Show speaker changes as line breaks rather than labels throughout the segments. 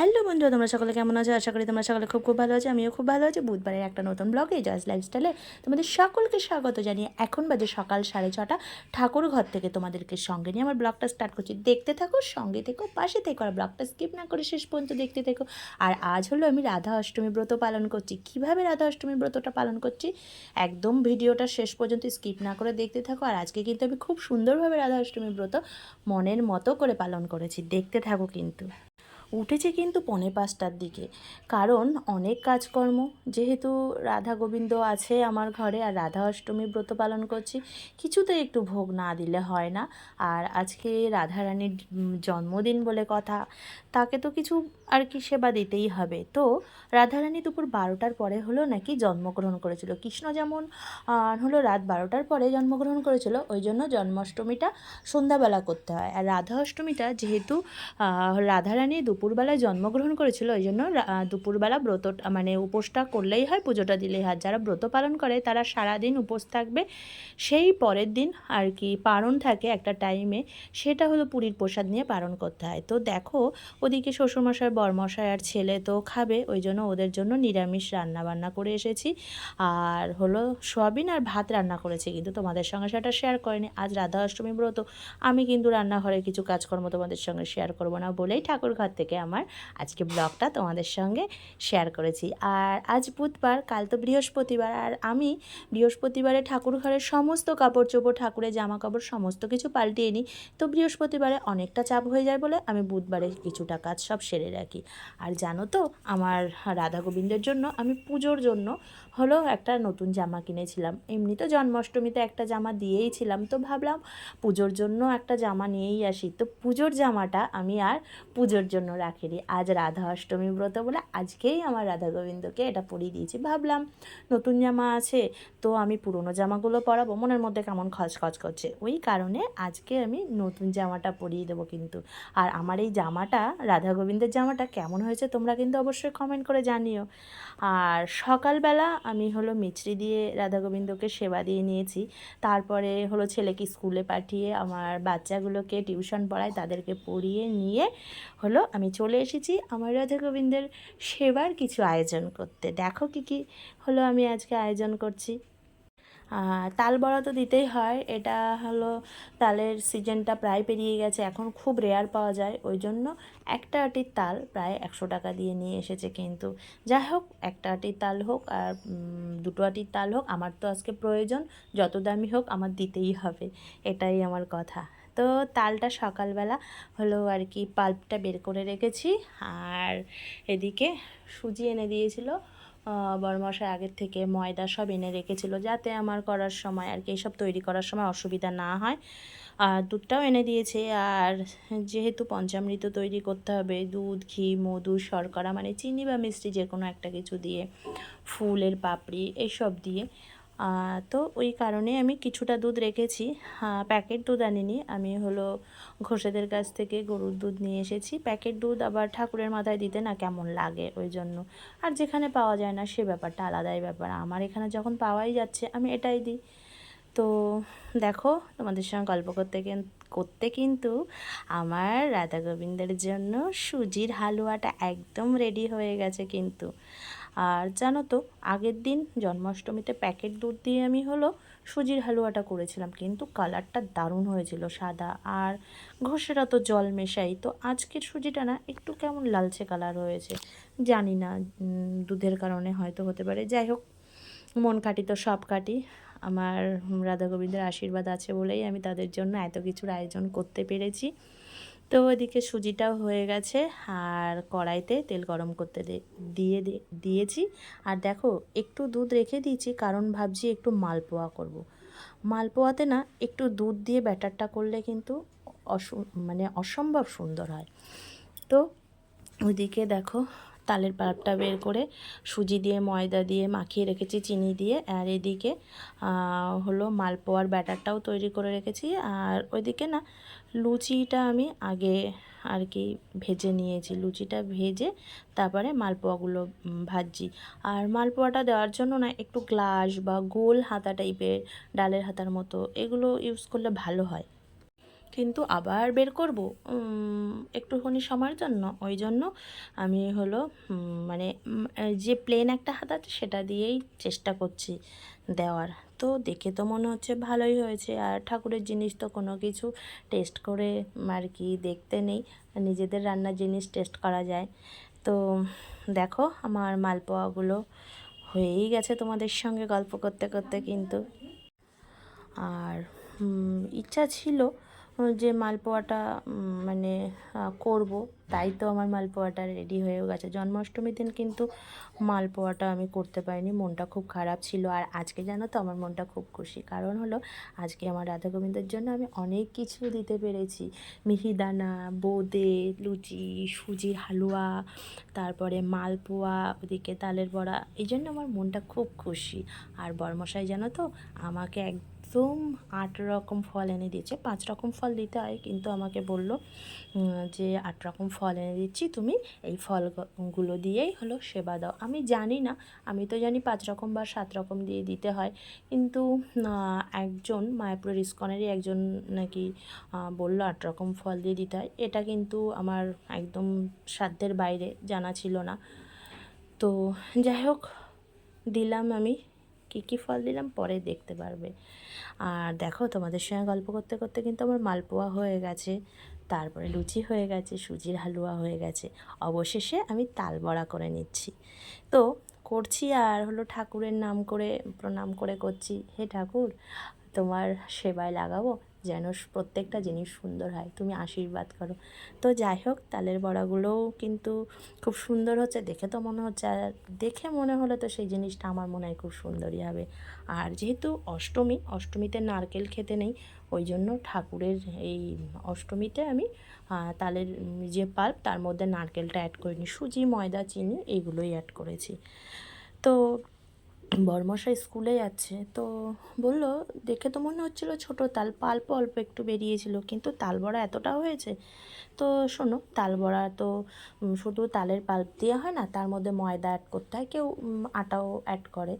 Hello বন্ধুরা, তোমরা সকলে কেমন আছো? আশা করি তোমরা সকলে খুব খুব ভালো আছো, আমিও খুব ভালো আছি। বুধবারের একটা নতুন ব্লগে জয়েস লাইফস্টাইলে তোমাদের সকলকে স্বাগত জানিয়ে এখন বাজে সকাল সাড়ে ছটা। ঠাকুর ঘর থেকে তোমাদেরকে সঙ্গে নিয়ে আমার ব্লগটা স্টার্ট করছি। দেখতে থাকো, সঙ্গে থেকো, পাশে থেকো, আর ব্লগটা স্কিপ না করে শেষ পর্যন্ত দেখতে থেকো। আর আজ হলো আমি রাধা অষ্টমী ব্রত পালন করছি। কীভাবে রাধা অষ্টমী ব্রতটা পালন করছি? একদম ভিডিওটা শেষ পর্যন্ত স্কিপ না করে দেখতে থাকো। আর আজকে কিন্তু আমি খুব সুন্দরভাবে রাধা অষ্টমী ব্রত মনের মতো করে পালন করেছি। দেখতে থাকো কিন্তু। উঠেছে কিন্তু পনে পাঁচটার দিকে। কারণ অনেক কাজকর্ম। যেহেতু রাধা গোবিন্দ আছে আমার ঘরে আর রাধা অষ্টমী ব্রত পালন করছি কিছুতে একটু ভোগ না দিলে হয় না। আর আজকে রাধারানীর জন্মদিন বলে কথা, তাকে তো কিছু আর কি সেবা দিতেই হবে। তো রাধারানী দুপুর বারোটার পরে হলো নাকি জন্মগ্রহণ করেছিল। কৃষ্ণ যেমন হলো রাত বারোটার পরে জন্মগ্রহণ করেছিল, ওই জন্য জন্মাষ্টমীটা সন্ধ্যাবেলা করতে হয়। আর রাধা অষ্টমীটা যেহেতু রাধারানী দুপুরবেলায় জন্মগ্রহণ করেছিল, ওই জন্য দুপুরবেলা ব্রত মানে উপোসটা করলেই হয়, পুজোটা দিলেই হয়। যারা ব্রত পালন করে তারা সারাদিন উপোস থাকবে। সেই পরের দিন আর কি পারণ থাকে একটা টাইমে সেটা হলো পুরীর প্রসাদ নিয়ে পালন করতে হয়। তো দেখো, ওদিকে শ্বশুরমশাই বরমশাই আর ছেলে তো খাবে, ওই জন্য ওদের জন্য নিরামিষ রান্না বান্না করে এসেছি। আর হলো সোয়াবিন আর ভাত রান্না করেছি, কিন্তু তোমাদের সঙ্গে সেটা শেয়ার করিনি। আজ রাধা অষ্টমী ব্রত, আমি কিন্তু রান্নাঘরে কিছু কাজকর্ম তোমাদের সঙ্গে শেয়ার করব না বলেই ঠাকুর ঘর থেকে আমার আজকে ব্লগটা তোমাদের সঙ্গে শেয়ার করেছি। আর আজ বুধবার, কাল তো বৃহস্পতিবার, আর আমি বৃহস্পতিবারে ঠাকুর ঘরের সমস্ত কাপড় চোপড় ঠাকুরের জামা কাপড় সমস্ত কিছু পাল্টিয়ে নিই। তো বৃহস্পতিবারে অনেকটা চাপ হয়ে যায় বলে আমি বুধবারে কিছুটা কাজ সব সেরে রাখি। আর জানো তো আমার রাধা গোবিন্দের জন্য আমি পুজোর জন্য হলো একটা নতুন জামা কিনেছিলাম। এমনি তো জন্মাষ্টমীতে একটা জামা দিয়েই ছিলাম, তো ভাবলাম পুজোর জন্য একটা জামা নিয়েই আসি। তো পুজোর জামাটা আমি আর পুজোর জন্য রাখিনি। আজ রাধা অষ্টমী ব্রত বলে আজকেই আমার রাধা গোবিন্দকে এটা পরিয়ে দিয়েছি। ভাবলাম নতুন জামা আছে, তো আমি পুরনো জামাগুলো পরাবো। মনের মধ্যে কেমন খচখচ করছে। ওই কারণে আজকে আমি নতুন জামাটা পরিয়ে দেবো কিন্তু। আর আমার এই জামাটা, রাধা গোবিন্দের জামাটা কেমন হয়েছে তোমরা কিন্তু অবশ্যই কমেন্ট করে জানিও। আর সকালবেলা আমি হলো মিচড়ি দিয়ে রাধা গোবিন্দকে সেবা দিয়ে নিয়েছি। তারপরে হলো ছেলেকে স্কুলে পাঠিয়ে আমার বাচ্চাগুলোকে টিউশন পড়ায় তাদেরকে পড়িয়ে নিয়ে হলো আমি চলে এসেছি আমার রাধা গোবিন্দের সেবার কিছু আয়োজন করতে। দেখো কি কি হলো আমি আজকে আয়োজন করছি। তাল বড়া তো দিতেই হয়। এটা হলো তালের সিজনটা প্রায় পেরিয়ে গেছে। এখন খুব রেয়ার পাওয়া যায়। ওই জন্য একটা আটির তাল প্রায় একশো টাকা দিয়ে নিয়ে এসেছে কিন্তু। যাই হোক, একটা আটির তাল হোক আর দুটো আটির তাল হোক, আমার তো আজকে প্রয়োজন। যত দামি হোক, আমার দিতেই হবে। এটাই আমার কথা। তো তালটা সকালবেলা হলো আর কি, পাল্পটা বের করে রেখেছি। আর এদিকে সুজি এনে দিয়েছিল। আহ, বড়মশাই আগের থেকে ময়দা সব এনে রেখেছিল যাতে আমার করার সময় আর কি এইসব তৈরি করার সময় অসুবিধা না হয়। আর দুধটাও এনে দিয়েছে। আর যেহেতু পঞ্চামৃত তৈরি করতে হবে দুধ ঘি মধু শর্করা মানে চিনি বা মিষ্টি যে কোনো একটা কিছু দিয়ে ফুলের পাপড়ি এইসব দিয়ে তো ওই কারণে আমি কিছুটা দুধ রেখেছি। প্যাকেট দুধ আনিনি। আমি হলো ঘোষেদের কাছ থেকে গরুর দুধ নিয়ে এসেছি। প্যাকেট দুধ আবার ঠাকুরের মাথায় দিতে না কেমন লাগে ওই জন্য। আর যেখানে পাওয়া যায় না সে ব্যাপারটা আলাদাই ব্যাপার। আমার এখানে যখন পাওয়াই যাচ্ছে, আমি এটাই দিই। তো দেখো, তোমাদের সঙ্গে গল্প করতে করতে কিন্তু আমার রাধা গোবিন্দের জন্য সুজির হালুয়াটা একদম রেডি হয়ে গেছে কিন্তু। আর জানো তো, আগের দিন জন্মাষ্টমীতে প্যাকেট দুধ দিয়ে আমি হলো সুজির হালুয়াটা করেছিলাম, কিন্তু কালারটা দারুণ হয়েছিল সাদা আর ঘষেরা তো জল মেশাই। তো আজকের সুজিটা না একটু কেমন লালচে কালার হয়েছে, জানি না দুধের কারণে হয়তো হতে পারে। যাই হোক, মন কাটি তো সব কাটি। আমার রাধা গোবিন্দের আশীর্বাদ আছে বলেই আমি তাদের জন্য এত কিছুর আয়োজন করতে পেরেছি। তো ওইদিকে সুজিটাও হয়ে গেছে। আর কড়াইতে তেল গরম করতে দিয়ে দিয়েছি। আর দেখো, একটু দুধ রেখে দিয়েছি, কারণ ভাবছি একটু মালপোয়া করব। মালপোয়াতে না, একটু দুধ দিয়ে ব্যাটারটা করলে কিন্তু অসু মানে অসম্ভব সুন্দর হয়। তো ওইদিকে দেখো, তালের পাল্পটা বের করে সুজি দিয়ে, ময়দা দিয়ে মাখিয়ে রেখেছি, চিনি দিয়ে। আর এদিকে হলো মালপোয়ার ব্যাটারটাও তৈরি করে রেখেছি। আর ওইদিকে না লুচিটা আমি আগে আর কি ভেজে নিয়েছি। লুচিটা ভেজে তারপরে মালপোয়াগুলো ভাজছি। আর মালপোয়াটা দেওয়ার জন্য না একটু গ্লাস বা গোল হাতা টাইপের, ডালের হাতার মতো এগুলো ইউজ করলে ভালো হয়। কিন্তু আবার বের করব একটুখানি সময়ের জন্য। ওই জন্য আমি হলো মানে যে প্লেন একটা হাত আছে সেটা দিয়েই চেষ্টা করছি দেওয়ার। তো দেখে তো মনে হচ্ছে ভালোই হয়েছে। আর ঠাকুরের জিনিস তো কোনো কিছু টেস্ট করে আর কি দেখতে নেই। নিজেদের রান্নার জিনিস টেস্ট করা যায়। তো দেখো আমার মালপোয়াগুলো হয়েই গেছে তোমাদের সঙ্গে গল্প করতে করতে কিন্তু। আর ইচ্ছা ছিল যে মালপোয়াটা মানে করব, তাই তো আমার মালপোয়াটা রেডি হয়েও গেছে। জন্মাষ্টমীর দিন কিন্তু মালপোয়াটা আমি করতে পারিনি, মনটা খুব খারাপ ছিল। আর আজকে জানো তো, আমার মনটা খুব খুশি। কারণ হলো, আজকে আমার রাধা গোবিন্দের জন্য আমি অনেক কিছু দিতে পেরেছি। মিহিদানা, বোঁদে, লুচি, সুজির হালুয়া, তারপরে মালপোয়া, ওদিকে তালের বড়া, এই জন্য আমার মনটা খুব খুশি। আর বরমশাই জানো তো, আমাকে একদম আট রকম ফল এনে দিয়েছে। পাঁচ রকম ফল দিতে হয়, কিন্তু আমাকে বলল যে আট রকম ফল এনে দিচ্ছি, তুমি এই ফলগুলো দিয়েই হলো সেবা দাও। আমি জানি না, আমি তো জানি পাঁচ রকম বা সাত রকম দিয়ে দিতে হয়, কিন্তু একজন মায়াপুরের ইস্কনেরই একজন নাকি বলল আট রকম ফল দিয়ে দিতে হয়। এটা কিন্তু আমার একদম সাধ্যের বাইরে জানা ছিল না। তো যাই হোক, দিলাম আমি কী কী ফল দিলাম পরে দেখতে পারবে। আর দেখো তোমাদের সঙ্গে গল্প করতে করতে কিন্তু আমার মালপোয়া হয়ে গেছে, তারপরে লুচি হয়ে গেছে, সুজির হালুয়া হয়ে গেছে, অবশেষে আমি তাল বড়া করে নিচ্ছি। তো করছি আর হলো ঠাকুরের নাম করে, প্রণাম করে করছি। হে ঠাকুর, তোমার সেবায় লাগাবো? যেন প্রত্যেকটা জিনিস সুন্দর হয়, তুমি আশীর্বাদ করো। তো যাই হোক তালের বড়াগুলোও কিন্তু খুব সুন্দর হচ্ছে, দেখে তো মনে হচ্ছে, আর দেখে মনে হলে তো সেই জিনিসটা আমার মনে হয় খুব সুন্দরই হবে। আর যেহেতু অষ্টমী, অষ্টমীতে নারকেল খেতে নেই, ওই জন্য ঠাকুরের এই অষ্টমীতে আমি তালের যে পাল্প, তার মধ্যে নারকেলটা অ্যাড করিনি। সুজি, ময়দা, চিনি এইগুলোই অ্যাড করেছি। তো বর্মশাই স্কুলে যাচ্ছে তো বলল, দেখে তো মনে হচ্ছিল ছোটো, তাল পাল্প অল্প একটু বেরিয়েছিল, কিন্তু তাল বড়া এতটা হয়েছে? তো শোনো, তাল বড়া তো শুধু তালের পাল্প দিয়ে হয় না, তার মধ্যে ময়দা অ্যাড করতে হয়, কেউ আটাও অ্যাড করে,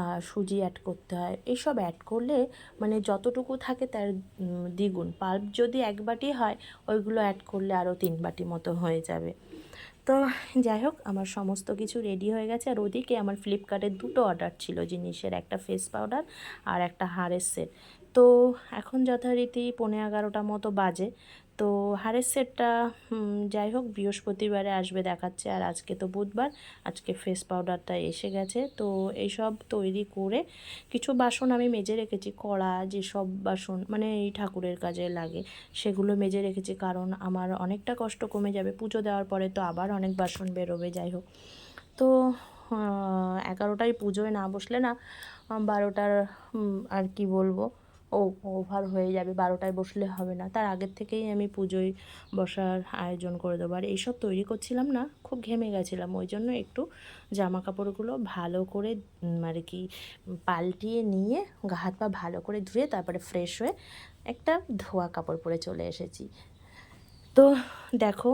আর সুজি অ্যাড করতে হয়, এইসব অ্যাড করলে মানে যতটুকু থাকে তার দ্বিগুণ, পাল্প যদি এক বাটি হয়, ওইগুলো অ্যাড করলে আরও তিন বাটি মতো হয়ে যাবে। তো যাই হোক, আমার সমস্ত কিছু রেডি হয়ে গেছে। আর ওদিকে আমার ফ্লিপকার্টের দুটো অর্ডার ছিল, জিনিসের একটা ফেস পাউডার আর একটা হারের সেট তো এখন যথারীতি পনেরো এগারোটা মতো বাজে। তো হারের সেটটা যাই হোক, বৃহস্পতিবারে আসবে, দেখাচ্ছে। আর আজকে তো বুধবার, আজকে ফেস পাউডারটা এসে গেছে। তো এইসব তৈরি করে কিছু বাসন আমি মেজে রেখেছি, কড়া, যেসব বাসন মানে এই ঠাকুরের কাজে লাগে, সেগুলো মেজে রেখেছি। কারণ আমার অনেকটা কষ্ট কমে যাবে। পুজো দেওয়ার পরে তো আবার অনেক বাসন বেরোবে, যাই হোক। তো এগারোটায় পুজোয় না বসলে না, বারোটার আর কি বলব? ও ওভার হয়ে যাবে, বারোটায় বসলে হবে না। তার আগের থেকেই আমি পুজোয় বসার আয়োজন করে দেবো। আর এইসব তৈরি করছিলাম না, খুব ঘেমে গেছিলাম। ওই জন্য একটু জামা কাপড়গুলো ভালো করে আর কি, পাল্টিয়ে নিয়ে গা হাত পা ভালো করে ধুয়ে তারপরে ফ্রেশ হয়ে একটা ধোয়া কাপড় পরে চলে এসেছি। তো দেখো,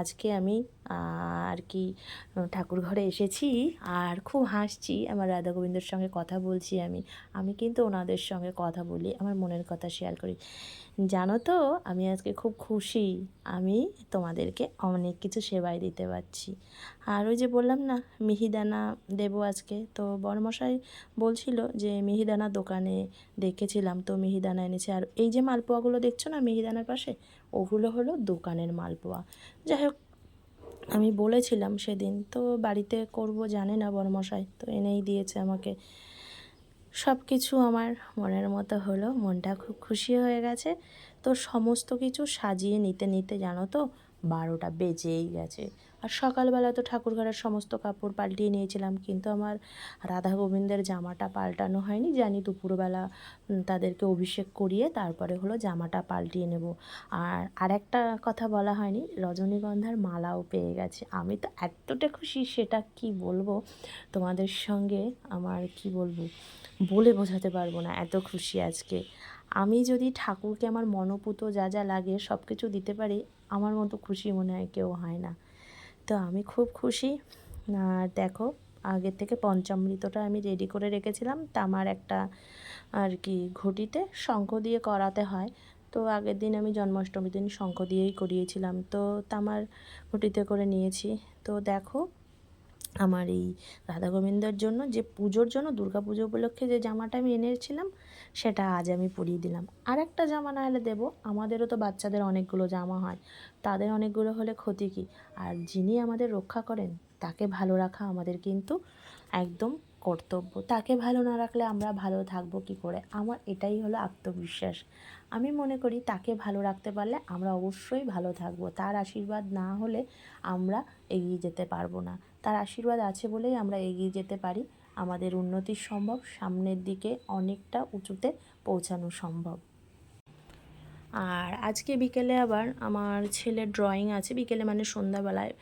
আজকে আমি আর কি ঠাকুর ঘরে এসেছি আর খুব হাসছি। আমার রাধা গোবিন্দর সঙ্গে কথা বলছি আমি। আমি কিন্তু ওনাদের সঙ্গে কথা বলি, আমার মনের কথা শেয়ার করি। জানো তো, আমি আজকে খুব খুশি। আমি তোমাদেরকে অনেক কিছু সেবাই দিতে পারছি। আর ওই যে বললাম না, মিহিদানা দেবো আজকে। তো বড়মশাই বলছিল যে, মিহিদানা দোকানে দেখেছিলাম, তো মিহিদানা এনেছে। আর এই যে মালপোয়াগুলো দেখছ না মিহিদানার পাশে? ওগুলো হলো দোকানের মালপোয়া। যাই হোক আমি বলেছিলাম সেদিন, তো বাড়িতে করব জানে না বরমশাই। তো এনেই দিয়েছে আমাকে। সব কিছু আমার মনের মতো হলো, মনটা খুব খুশি হয়ে গেছে। তো সমস্ত কিছু সাজিয়ে নিতে নিতে জানো তো, বারোটা বেজেই গেছে। আর সকালবেলা তো ঠাকুরঘরের সমস্ত কাপড় পাল্টিয়ে নিয়েছিলাম, কিন্তু আমার রাধা গোবিন্দের জামাটা পাল্টানো হয়নি। জানি দুপুরবেলা তাদেরকে অভিষেক করিয়ে তারপরে হলো জামাটা পাল্টিয়ে নেব। আর আরেকটা কথা বলা হয়নি, রজনীগন্ধার মালাও পেয়ে গেছে। আমি তো এতটা খুশি, সেটা কি বলব? তোমাদের সঙ্গে আমার কি বলব? বলে বোঝাতে পারব না, এত খুশি আজকে। আমি যদি ঠাকুরকে আমার মনোপুত যা যা লাগে সব কিছু দিতে পারি, আমার মতো খুশি মনে হয় কেউ হয় না। তো আমি খুব খুশি। আর দেখো, আগের থেকে পঞ্চামৃতটা আমি রেডি করে রেখেছিলাম। তামার একটা, আর কি, ঘটিতে শঙ্খ দিয়ে করাতে হয়। তো আগের দিন আমি জন্মাষ্টমীর দিন শঙ্খ দিয়েই করিয়েছিলাম। তো তামার ঘটিতে করে নিয়েছি। তো দেখো আমার এই রাধা গোবিন্দের জন্য, যে পুজোর জন্য, দুর্গা পুজো উপলক্ষে যে জামাটা আমি এনেছিলাম, সেটা আজ আমি পরিয়ে দিলাম। আর একটা জামা না হলে দেবো, আমাদেরও তো বাচ্চাদের অনেকগুলো জামা হয়, তাদের অনেকগুলো হলে ক্ষতি কী? আর যিনি আমাদের রক্ষা করেন, তাকে ভালো রাখা আমাদের কিন্তু একদম কর্তব্য। তাকে ভালো না রাখলে আমরা ভালো থাকব কী করে? আমার এটাই হলো আত্মবিশ্বাস। আমি মনে করি, তাকে ভালো রাখতে পারলে আমরা অবশ্যই ভালো থাকব। তার আশীর্বাদ না হলে আমরা এগিয়ে যেতে পারব না। তার আশীর্বাদ আছে বলেই আমরা এগিয়ে যেতে পারি। আমাদের উন্নতি সম্ভব, সামনের দিকে অনেকটা উঁচুতে পৌঁছানো সম্ভব। আর আজকে বিকেলে আবার আমার ছেলের ড্রয়িং আছে, বিকেলে মানে সন্ধ্যাবেলায়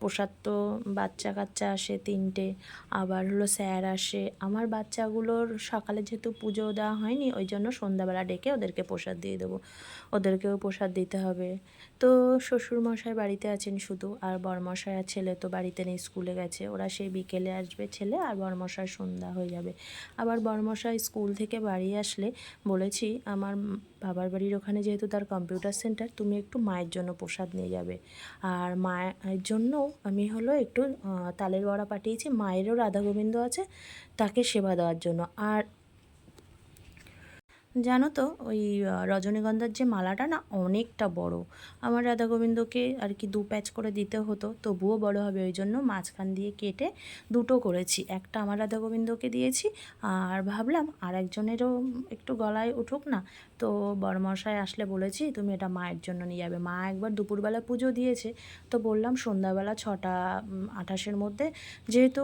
প্রসাদ তো বাচ্চা কাচ্চা আসে তিনটে, আবার হলো স্যার আসে। আমার বাচ্চাগুলোর সকালে যেহেতু পুজো দেওয়া হয়নি, ওই জন্য সন্ধ্যাবেলা ডেকে ওদেরকে প্রসাদ দিয়ে দেবো। ওদেরকেও প্রসাদ দিতে হবে। তো শ্বশুরমশাই বাড়িতে আছেন শুধু, আর বরমশাই আর ছেলে তো বাড়িতে নেই, স্কুলে গেছে। ওরা সেই বিকেলে আসবে ছেলে, আর বরমশাই সন্ধ্যা হয়ে যাবে। আবার বরমশাই স্কুল থেকে বাড়ি আসলে বলেছি, আমার বাবার বাড়ির ওখানে যেহেতু তার কম্পিউটার সেন্টার তুমি একটু মায়ের জন্য প্রসাদ নিয়ে যাবে। আর মায়ের জন্য আমি হলো একটু তালের বড়া পাঠিয়েছি, মায়েরও রাধা গোবিন্দ আছে, তাকে সেবা দেওয়ার জন্য। আর জানো তো, ওই রজনীগন্ধার যে মালাটা না অনেকটা বড়। আমার রাধা গোবিন্দকে আর কি দু প্যাচ করে দিতে হতো, তবুও বড় হবে, ওই জন্য মাঝখান দিয়ে কেটে দুটো করেছি। একটা আমার রাধা গোবিন্দকে দিয়েছি, আর ভাবলাম আর একজনেরও একটু গলায় উঠুক না তো বড়মশাই আসলে বলেছি, তুমি এটা মায়ের জন্য নিয়ে যাবে। মা একবার দুপুরবেলা পুজো দিয়েছে, তো বললাম, সন্ধ্যাবেলা ছটা আঠাশের মধ্যে যেহেতু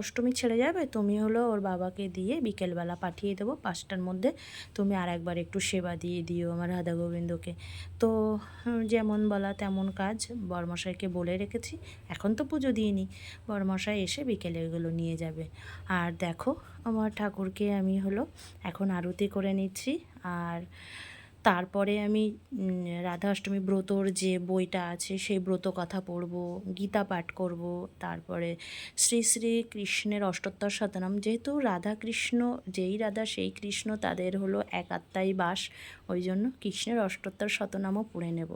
অষ্টমী ছেড়ে যাবে, তুমি হলো ওর বাবাকে দিয়ে বিকেলবেলা পাঠিয়ে দেবো, পাঁচটার মধ্যে তুমি আর একবার একটু সেবা দিয়ে দিও আমার রাধা গোবিন্দকে তো যেমন বলা তেমন কাজ বরমশাইকে বলে রেখেছি, এখন তো পুজো দিইনি। বরমশাই এসে বিকেলে এগুলো নিয়ে যাবে। আর দেখো, আমার ঠাকুরকে আমি হলো এখন আরতি করে নিচ্ছি। আর তারপরে আমি রাধা অষ্টমী ব্রতর যে বইটা আছে সেই ব্রত কথা পড়ব, গীতা পাঠ করব, তারপরে শ্রী শ্রী কৃষ্ণের অষ্টোত্তর শতনাম। যেহেতু রাধা কৃষ্ণ যেই রাধা সেই কৃষ্ণ, তাদের হলো এক আত্মাই বাস, ওই জন্য কৃষ্ণের অষ্টোত্তর শতনামও পড়ে নেব।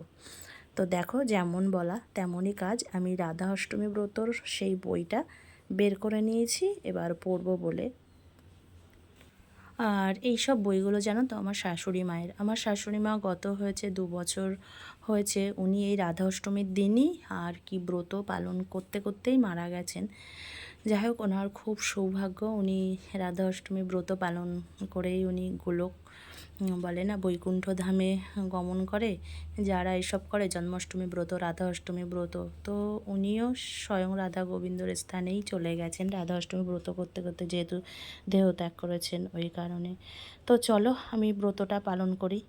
তো দেখো যেমন বলা তেমনই কাজ, আমি রাধা অষ্টমী ব্রতর সেই বইটা বের করে নিয়েছি, এবার পড়ব বলে আর এই সব বইগুলো জানো তো আমার শাশুড়ি মায়ের। আমার শাশুড়ি মা গত হয়েছে দু বছর হয়েছে, উনি এই রাধা অষ্টমীর দিনই আর কি ব্রত পালন করতে করতেই মারা গেছেন। যাই হোক, ওনার খুব সৌভাগ্য, উনি রাধা অষ্টমী ব্রত পালন করেই উনি গোলক বলে না, বৈকুণ্ঠ ধামে গমন করে, যারা এসব করে, জন্মাষ্টমী ব্রত রাধা অষ্টমী ব্রত। তো উনিও স্বয়ং রাধা গোবিন্দর স্থানেই চলে গেছেন। রাধা অষ্টমী ব্রত করতে করতে যেহেতু দেহ ত্যাগ করেছেন ওই কারণে। তো চলো, আমি ব্রতটা পালন করি।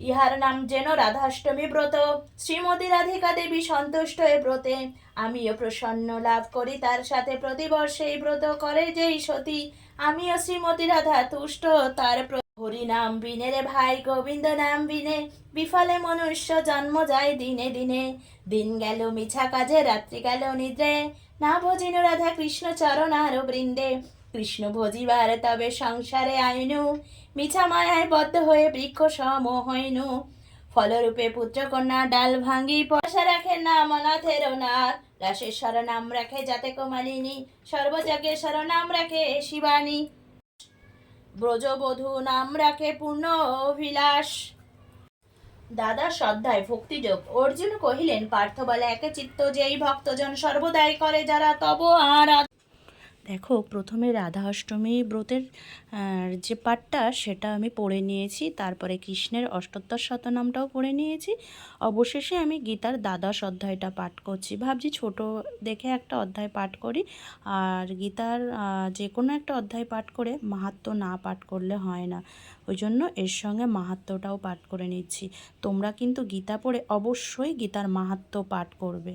ইহার নাম যেন রাধাষ্টমী ব্রত। শ্রীমতী রাধিকা দেবী সন্তুষ্ট এ ব্রতে। আমিও প্রসন্ন লাভ করি, তার সাথে প্রতিবর্ষে এই ব্রত করে যেই সতী। আমিও শ্রীমতী রাধা তুষ্ট, তার হরি নাম বিনে রে ভাই, গোবিন্দ নাম বিনে। বিফলে মনুষ্য জন্ম যায় দিনে দিনে। দিন গেল মিছা কাজে, রাত্রি গেল নিদ্রে। না ভজিনু রাধা কৃষ্ণ চরণ আরও বৃন্দে। কৃষ্ণ ভজিবার তবে সংসারে আইনু। মিছা মায়ায় বদ্ধ হয়ে বৃক্ষ সম হইনু। ফলরূপে পুত্র কন্যা ডাল ভাঙ্গি পয়সা রাখে নাম অনাথের নাথ রাশেশ্বর নাম রাখে যাতে কমালিনী সর্বযজ্ঞেশ্বর নাম রাখে শিবানী। ব্রজবধূ নাম রাখে পূর্ণ অভিলাষ। দাদা শ্রদ্ধায় ভক্তিযোগ। অর্জুন কহিলেন পার্থ বলে একে চিত্ত যেই ভক্তজন সর্বদাই করে যারা তব আর দেখো, প্রথমে রাধা অষ্টমী ব্রতের যে পাঠটা সেটা আমি পড়ে নিয়েছি, তারপরে কৃষ্ণের অষ্টোত্তর শতনামটাও পড়ে নিয়েছি। অবশেষে আমি গীতার দ্বাদশ অধ্যায়টা পাঠ করছি। ভাবছি ছোট দেখে একটা অধ্যায় পাঠ করি। আর গীতার যে কোনো একটা অধ্যায় পাঠ করে মাহাত্ম্য না পাঠ করলে হয় না। ওই জন্য এর সঙ্গে মাহাত্ম্যটাও পাঠ করে নিচ্ছি। তোমরা কিন্তু গীতা পড়ে অবশ্যই গীতার মাহাত্ম্য পাঠ করবে।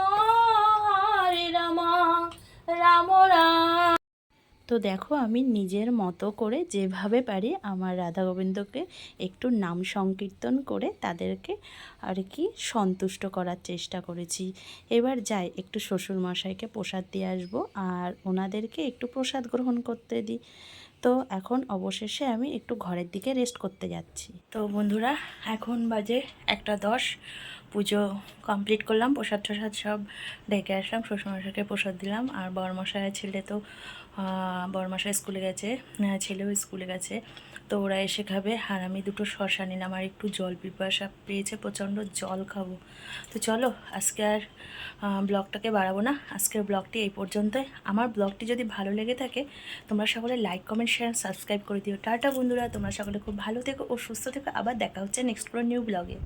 তো দেখো আমি নিজের মতো করে যেভাবে পারি আমার রাধা গোবিন্দকে একটু নাম সংকীর্তন করে তাদেরকে আর কি সন্তুষ্ট করার চেষ্টা করেছি। এবার যাই, একটু শ্বশুর মশাইকে প্রসাদ দিয়ে আসব আর ওনাদেরকে একটু প্রসাদ গ্রহণ করতে দিই। তো এখন অবশেষে আমি একটু ঘরের দিকে রেস্ট করতে যাচ্ছি। তো বন্ধুরা, এখন বাজে একটা দশ। পুজো কমপ্লিট করলাম প্রসাদ টসাদ সব ডেকে আসলাম শ্বশুরমশাইকে প্রসাদ দিলাম আর বরমশাই ছেলে তো আহ, বরমশাই স্কুলে গেছে ছেলেও স্কুলে গেছে তো ওরা এসে খাবে আর আমি দুটো শশা নিলাম আর একটু জল পিপাসা পেয়েছে প্রচণ্ড জল খাব। তো চলো আজকে আর ব্লগটাকে বাড়াবো না আজকের ব্লগটি এই পর্যন্তই। আমার ব্লগটি যদি ভালো লেগে থাকে তোমরা সকলে লাইক কমেন্ট শেয়ার সাবস্ক্রাইব করে দিও। টাটা বন্ধুরা তোমরা সকলে খুব ভালো থেকো ও সুস্থ থেকো আবার দেখা হচ্ছে নেক্সট কোনো নিউ ব্লগে